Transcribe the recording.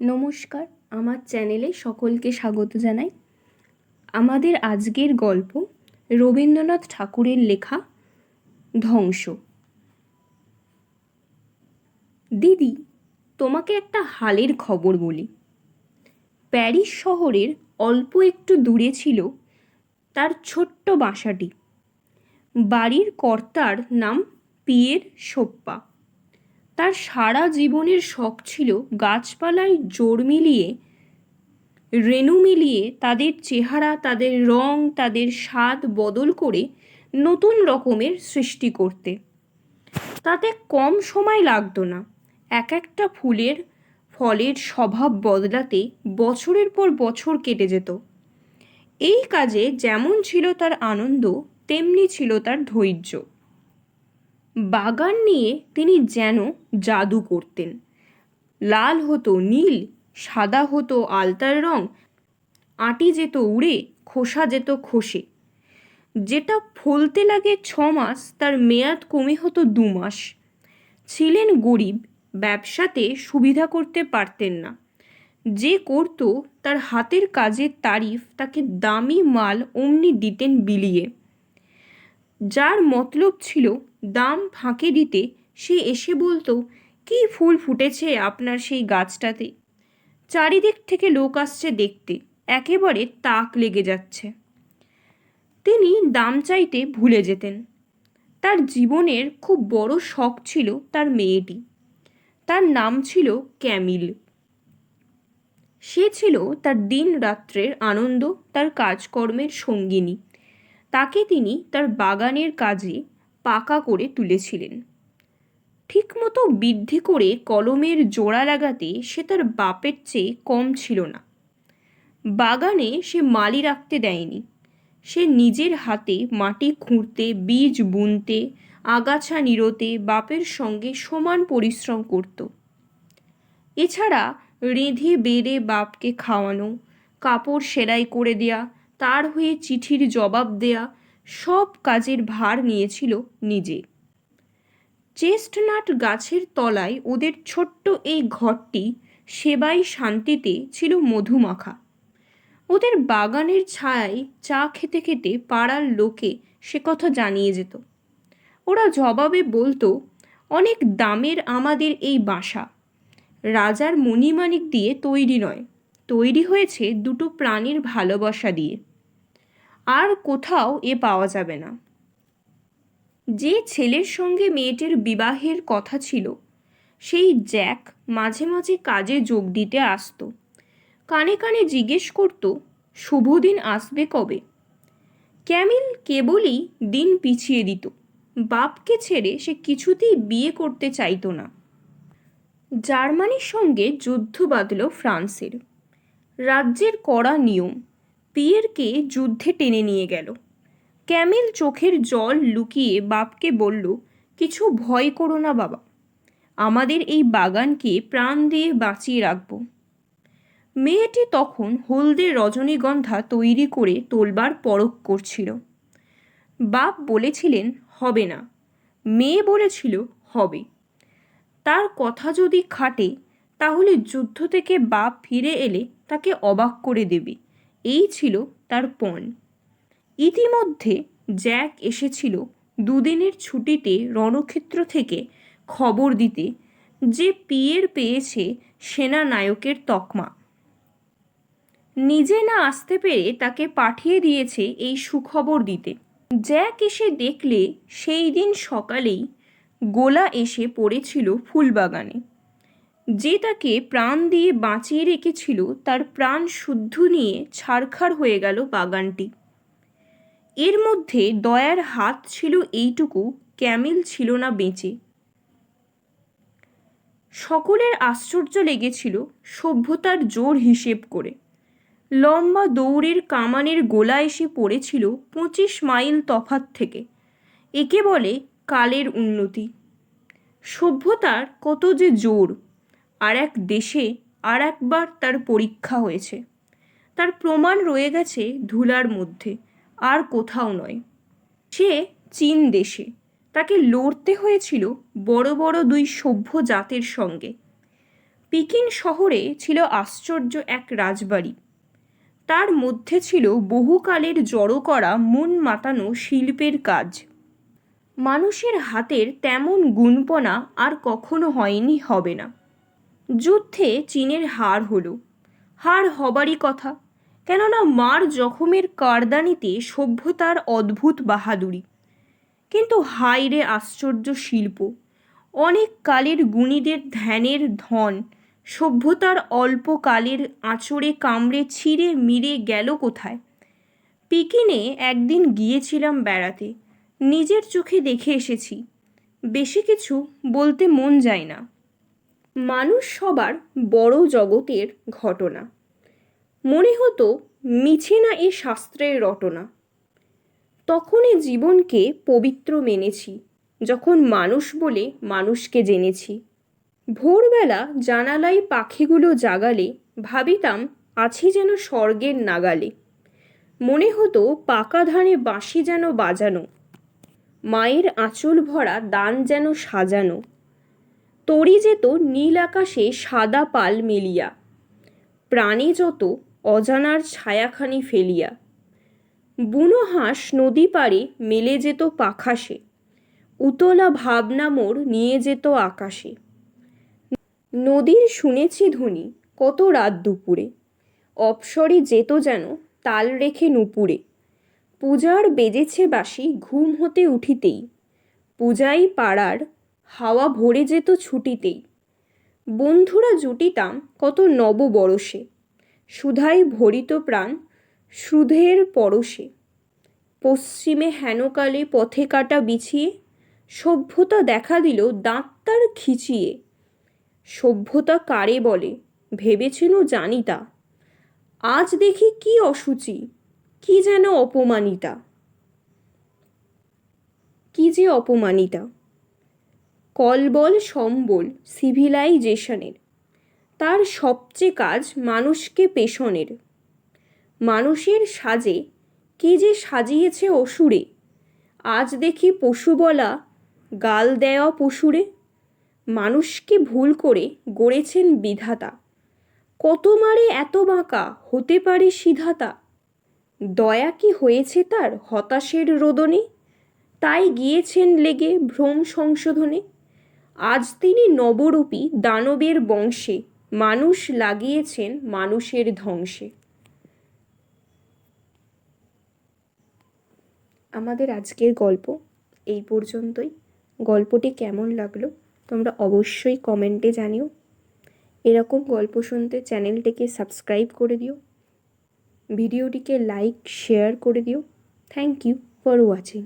নমস্কার, আমার চ্যানেলে সকলকে স্বাগত জানাই। আমাদের আজকের গল্প রবীন্দ্রনাথ ঠাকুরের লেখা ধ্বংস। দিদি, তোমাকে একটা হালের খবর বলি। প্যারিস শহরের অল্প একটু দূরে ছিল তার ছোট্ট বাসাটি। বাড়ির কর্তার নাম পিয়ের সোপ্পা। তার সারা জীবনের শখ ছিল গাছপালায় জোর মিলিয়ে, রেণু মিলিয়ে তাদের চেহারা, তাদের রং, তাদের স্বাদ বদল করে নতুন রকমের সৃষ্টি করতে। তাতে কম সময় লাগতো না। এক একটা ফুলের ফলের স্বভাব বদলাতে বছরের পর বছর কেটে যেত। এই কাজে যেমন ছিল তার আনন্দ, তেমনি ছিল তার ধৈর্য। বাগান নিয়ে তিনি যেন জাদু করতেন। লাল হতো নীল, সাদা হতো আলতার রং, আটি যেত উড়ে, খোসা যেত খসে। যেটা ফলতে লাগে ছ মাস, তার মেয়াদ কমে হতো দু মাস। ছিলেন গরিব, ব্যবসাতে সুবিধা করতে পারতেন না। যে করত, তার হাতের কাজের তারিফ তাকে দামি মাল অমনি দিতেন বিলিয়ে। যার মতলব ছিল দাম ফাঁকে দিতে সে এসে বলতো, কী ফুল ফুটেছে আপনার সেই গাছটাতে? চারিদিক থেকে লোক আসছে দেখতে, একেবারে তাক লেগে যাচ্ছে। তিনি দাম চাইতে ভুলে যেতেন। তার জীবনের খুব বড় শখ ছিল তার মেয়েটি। তার নাম ছিল ক্যামিল। সে ছিল তার দিন রাত্রের আনন্দ, তার কাজকর্মের সঙ্গিনী। তাকে তিনি তার বাগানের কাজে পাকা করে তুলেছিলেন। ঠিকমতো বৃদ্ধি করে কলমের জোড়া লাগাতে সে তার বাপের চেয়ে কম ছিল না। বাগানে সে মালি রাখতে দেয়নি। সে নিজের হাতে মাটি খুঁড়তে, বীজ বুনতে, আগাছা নিরোতে বাপের সঙ্গে সমান পরিশ্রম করত। এছাড়া রেঁধে বেড়ে বাপকে খাওয়ানো, কাপড় সেলাই করে দেয়া, তার হয়ে চিঠির জবাব দেয়া সব কাজের ভার নিয়েছিল নিজে। চেস্টনাট গাছের তলায় ওদের ছোট্ট এই ঘরটি সেবাই শান্তিতে ছিল মধুমাখা। ওদের বাগানের ছায়ায় চা খেতে খেতে পাড়ার লোকে সে কথা জানিয়ে যেত। ওরা জবাবে বলতো, অনেক দামের আমাদের এই বাসা। রাজার মণিমাণিক দিয়ে তৈরি নয়। তৈরি হয়েছে দুটো প্রাণীর ভালোবাসা দিয়ে। আর কোথাও এ পাওয়া যাবে না। যে ছেলের সঙ্গে মেয়েটির বিবাহের কথা ছিল, সেই জ্যাক মাঝে মাঝে কাজে যোগ দিতে আসত। কানে কানে জিজ্ঞেস করতো, শুভ দিন আসবে কবে? ক্যামিল কেবলই দিন পিছিয়ে দিত। বাপকে ছেড়ে সে কিছুতেই বিয়ে করতে চাইতো না। জার্মানির সঙ্গে যুদ্ধ বাঁধল ফ্রান্সের। রাজ্যের কড়া নিয়ম পিয়েরকে যুদ্ধে টেনে নিয়ে গেল। ক্যামিল চোখের জল লুকিয়ে বাপকে বলল, কিছু ভয় করো না বাবা। আমাদের এই বাগানকে প্রাণ দিয়ে বাঁচিয়ে রাখব। মেয়েটি তখন হলদে রজনীগন্ধা তৈরি করে তোলবার পরক করছিল। বাপ বলেছিলেন, হবে না। মেয়ে বলেছিল, হবে। তার কথা যদি খাটে, তাহলে যুদ্ধ থেকে বাপ ফিরে এলে তাকে অবাক করে দেবে। এই ছিল তার পণ। ইতিমধ্যে জ্যাক এসেছিল দুদিনের ছুটিতে রণক্ষেত্র থেকে খবর দিতে, যে পিয়ের পেয়েছে সেনা নায়কের তকমা। নিজে না আসতে পেরে তাকে পাঠিয়ে দিয়েছে এই সুখবর দিতে। জ্যাক এসে দেখলে সেই দিন সকালেই গোলা এসে পড়েছিল ফুলবাগানে। যে তাকে প্রাণ দিয়ে বাঁচিয়ে রেখেছিল, তার প্রাণ শুদ্ধ নিয়ে ছাড়খাড় হয়ে গেল বাগানটি। এর মধ্যে দয়ার হাত ছিল এইটুকু, ক্যামিল ছিল না বেঁচে। সকলের আশ্চর্য লেগেছিল সভ্যতার জোর হিসেব করে। লম্বা দৌড়ের কামানের গোলা এসে পড়েছিল পঁচিশ মাইল তফাত থেকে। একে বলে কালের উন্নতি। সভ্যতার কত যে জোর আর এক দেশে আর একবার তার পরীক্ষা হয়েছে। তার প্রমাণ রয়ে গেছে ধুলার মধ্যে, আর কোথাও নয়। সে চীন দেশে। তাকে লড়তে হয়েছিল বড় বড় দুই সভ্য জাতের সঙ্গে। পিকিন শহরে ছিল আশ্চর্য এক রাজবাড়ি। তার মধ্যে ছিল বহুকালের জড়ো করা মন মাতানো শিল্পের কাজ। মানুষের হাতের তেমন গুণপনা আর কখনো হয়নি, হবে না। যুদ্ধে চীনের হার হলো। হার হবারই কথা। কেননা মার জখমের কারদানিতে সভ্যতার অদ্ভুত বাহাদুরি। কিন্তু হাইরে আশ্চর্য শিল্প। অনেক কালের গুণীদের ধ্যানের ধন। সভ্যতার অল্প কালের আঁচড়ে কামড়ে ছিঁড়ে মিড়ে গেল কোথায়? পিকিনে একদিন গিয়েছিলাম বেড়াতে। নিজের চোখে দেখে এসেছি। বেশি কিছু বলতে মন যায় না। মানুষ সবার বড় জগতের ঘটনা। মনে হতো মিছে না এ শাস্ত্রের রটনা। তখনই জীবনকে পবিত্র মেনেছি, যখন মানুষ বলে মানুষকে জেনেছি। ভোরবেলা জানালায় পাখিগুলো জাগালে ভাবিতাম আছি যেন স্বর্গের নাগালে। মনে হতো পাকা ধানে বাঁশি যেন বাজানো, মায়ের আঁচল ভরা দান যেন সাজানো। তরি যেত নীল আকাশে সাদা পাল মেলিয়া, প্রাণে যত অজানার ছায়াখানি ফেলিয়া। বুনো হাঁস নদী পাড়ে মেলে যেত পাখাসে, উতলা ভাবনা মোর নিয়ে যেত আকাশে। নদীর শুনেছি ধ্বনি কত রাত দুপুরে, অপসরে যেত যেন তাল রেখে নুপুরে। পূজার বেজেছে বাসি ঘুম হতে উঠিতেই, পূজাই পাড়ার হাওয়া ভরে যেত ছুটিতেই। বন্ধুরা জুটিতাম কত নব বরসে সুধাই ভরিত প্রাণ সুধের পরশে। পশ্চিমে হেনকালে পথে কাটা বিছিয়ে, সভ্যতা দেখা দিল দাঁত তার খিচিয়ে। সভ্যতা কারে বলে, ভেবেছিল জানিতা। আজ দেখি কি অসুচি, কি যেন অপমানিতা। কি যে অপমানিতা। কলবল সম্বল সিভিলাইজেশনের তার সবচেয়ে কাজ মানুষকে পেশনের মানুষের সাজে কি যে সাজিয়েছে অসুরে? আজ দেখি পশু বলা গাল দেওয়া পশুরে। মানুষকে ভুল করে গড়েছেন বিধাতা। কত মারে এত বাঁকা হতে পারে সিধাতা? দয়া কি হয়েছে তার হতাশের রোদনে? তাই গিয়েছেন লেগে ভ্রম সংশোধনে। আজ তিনি নবরূপী দানবের বংশে মানুষ লাগিয়েছেন মানুষের ধ্বংসে। আমাদের আজকের গল্প এই পর্যন্তই। গল্পটি কেমন লাগল তোমরা অবশ্যই কমেন্টে জানিও। এরকম গল্প শুনতে চ্যানেলটিকে সাবস্ক্রাইব করে দিও। ভিডিওটিকে লাইক, শেয়ার করে দিও। Thank you for watching.